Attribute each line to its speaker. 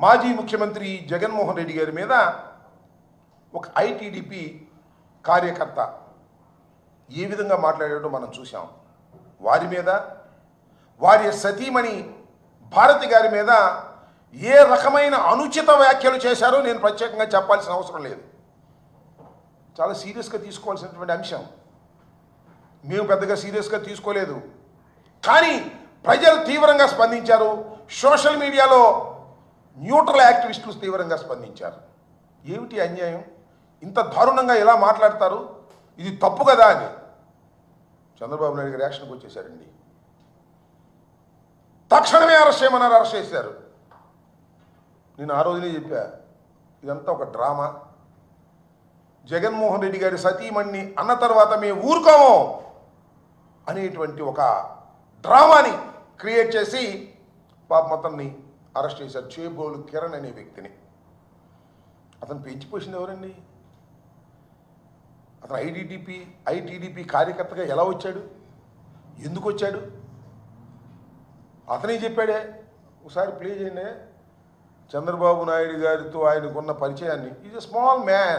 Speaker 1: మాజీ ముఖ్యమంత్రి జగన్మోహన్ రెడ్డి గారి మీద ఒక ఐటీడీపీ కార్యకర్త ఏ విధంగా మాట్లాడాడో మనం చూసాం వారి మీద వారి సతీమణి భారతి గారి మీద ఏ రకమైన అనుచిత వ్యాఖ్యలు చేశారో నేను ప్రత్యేకంగా చెప్పాల్సిన అవసరం లేదు. చాలా సీరియస్గా తీసుకోవాల్సినటువంటి అంశం. మేము పెద్దగా సీరియస్గా తీసుకోలేదు. కానీ ప్రజలు తీవ్రంగా స్పందించారు. సోషల్ మీడియాలో న్యూట్రల్ యాక్టివిస్టులు తీవ్రంగా స్పందించారు. ఏమిటి అన్యాయం? ఇంత దారుణంగా ఎలా మాట్లాడతారు? ఇది తప్పు కదా అని చంద్రబాబు నాయుడు గారు యాక్షన్కి వచ్చేసారండి. తక్షణమే అరెస్ట్ చేయమన్నారు అరెస్ట్ చేశారు. నేను ఆ రోజునే చెప్పా ఇదంతా ఒక డ్రామా. జగన్మోహన్ రెడ్డి గారి సతీమణ్ణి అన్న తర్వాత మేము ఊరుకోము అనేటువంటి ఒక డ్రామాని క్రియేట్ చేసి పాప అతన్ని అరెస్ట్ చేశారు. చేబోలు కిరణ్ అనే వ్యక్తిని. అతను పెంచిపోసింది ఎవరండి? అతను ఐడిడిపి ఐటీడీపీ కార్యకర్తగా ఎలా వచ్చాడు? ఎందుకు వచ్చాడు? అతనే చెప్పాడే ఒకసారి ప్లే చేయండి. చంద్రబాబు నాయుడు గారితో ఆయనకున్న పరిచయాన్ని. Is a small man